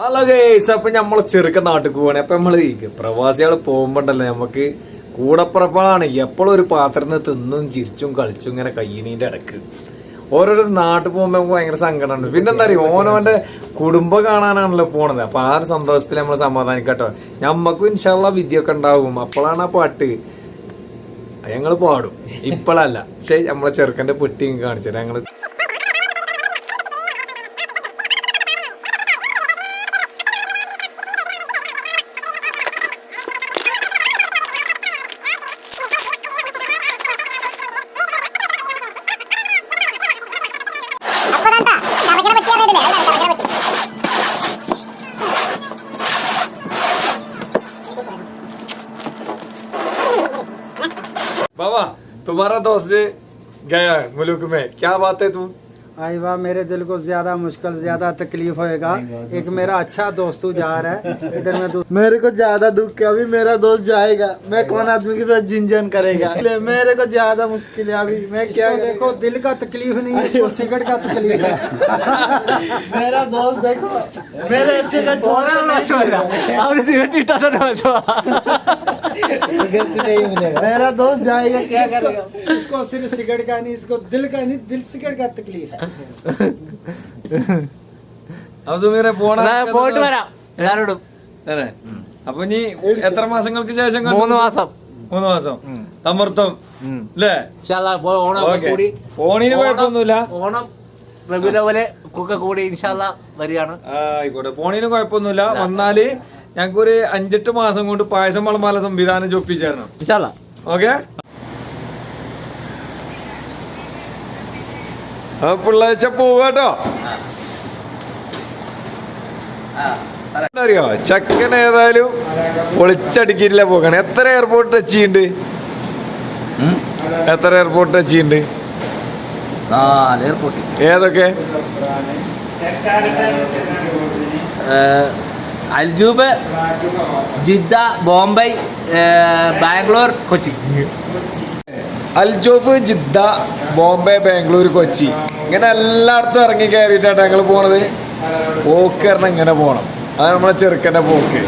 Hello guys അപ്പൊ നമ്മളെ ചെറുക്ക നാട്ടിൽ പോവാണ്. അപ്പൊ നമ്മൾ പ്രവാസികൾ പോകുമ്പോണ്ടല്ലേ നമുക്ക് കൂടപ്പുറപ്പാണ്. എപ്പോഴും ഒരു പാത്രത്തിൽ തിന്നും ചിരിച്ചും കളിച്ചും ഇങ്ങനെ കയ്യിനീന്റെ ഇടയ്ക്ക്. ഓരോരോ നാട്ടിൽ പോകുമ്പോ നമുക്ക് ഭയങ്കര സങ്കടമുണ്ട് പിന്നെ എന്താ പറയുക ഓനോന്റെ കുടുംബം കാണാനാണല്ലോ പോണത്. അപ്പൊ ആ ഒരു സന്തോഷത്തിൽ നമ്മൾ സമാധാനിക്കട്ടോ. നമ്മക്കും ഇൻഷാള്ള വിദ്യയൊക്കെ ഉണ്ടാവും. അപ്പോഴാണ് ആ പാട്ട് ഞങ്ങൾ പാടും. ഇപ്പോഴല്ല പക്ഷെ നമ്മളെ ചെറുക്കന്റെ പെട്ടി കാണിച്ചു ഞങ്ങൾ बाबा तुम्हारा दोस्त गया है मुल्क में। क्या बात है तू? आई वाह मेरे दिल को ज़्यादा मुश्किल ज़्यादा तकलीफ़ होएगा। एक मेरा अच्छा दोस्त जा रहा है। इधर में मेरे को ज़्यादा दुख है अभी मेरा दोस्त जाएगा। मैं कौन आदमी के साथ जिंजन करेगा? मेरे को ज़्यादा मुश्किल है अभी। मैं क्या देखो दिल का तकलीफ़ नहीं है सिगरेट का तकलीफ़ है। मेरा दोस्त देखो। मेरे अच्छे का छोरा मेरा दोस्त जाएगा क्या करेगा इसको सिर्फ सिगरेट का नहीं इसको दिल का नहीं दिल सिगरेट का तकलीफ है അപ്പൊ സുമീറെ പോണ പോയിട്ട് വരാം എല്ലാരോടും അതെ അപ്പൊ ഇനി എത്ര മാസങ്ങൾക്ക് ശേഷം കണ്ടു? മൂന്ന് മാസം മൂന്ന് മാസം അമൃതം അല്ലേ ഇൻഷാല്ലാ ഇപ്പൊ ഓണം ഒക്കെ ഓക്കെ കൂടി ഫോണിന് കുഴപ്പമൊന്നുമില്ല ഓണം റബില പോലെ ഒക്കെ കൂടി ഇൻഷാല്ല വരികയാണ് ആ, ആയിക്കോട്ടെ ഫോണിന് കുഴപ്പമൊന്നുമില്ല വന്നാല് ഞങ്ങൾക്ക് ഒരു അഞ്ചെട്ട് മാസം കൊണ്ട് പായസം വളമാല സംവിധാനം ചൊപ്പിച്ചേരണം ഓക്കെ? പിള്ളേച്ച പോവാട്ടോ അറിയോ ചക്കൻ ഏതായാലും പൊളിച്ചടിക്കില്ല പോകണം എത്ര എയർപോർട്ട് ടച്ച് ചെയ്യുന്നുണ്ട് എത്ര എയർപോർട്ട് ടച്ച് ചെയ്യുന്നുണ്ട് ഏതൊക്കെ? Al Jouf Jeddah Bombay Bangalore Kochi. Al Jouf Jeddah Bombay Bangalore Kochi. ഇങ്ങനെ എല്ലായിടത്തും ഇറങ്ങി കയറിയിട്ടാണ് ഞങ്ങൾ പോണത്. പോക്ക് ഇങ്ങനെ പോണം. അതാണ് നമ്മളെ ചെറുക്കന്റെ പോക്ക്.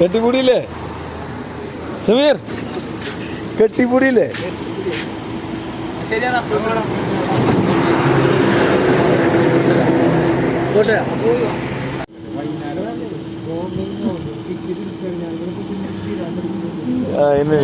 കെട്ടിപ്പൂടിയില്ലേ സമീർ കെട്ടിപ്പൊടിയില്ലേ? ശരിയാണ്. ഇന്ന്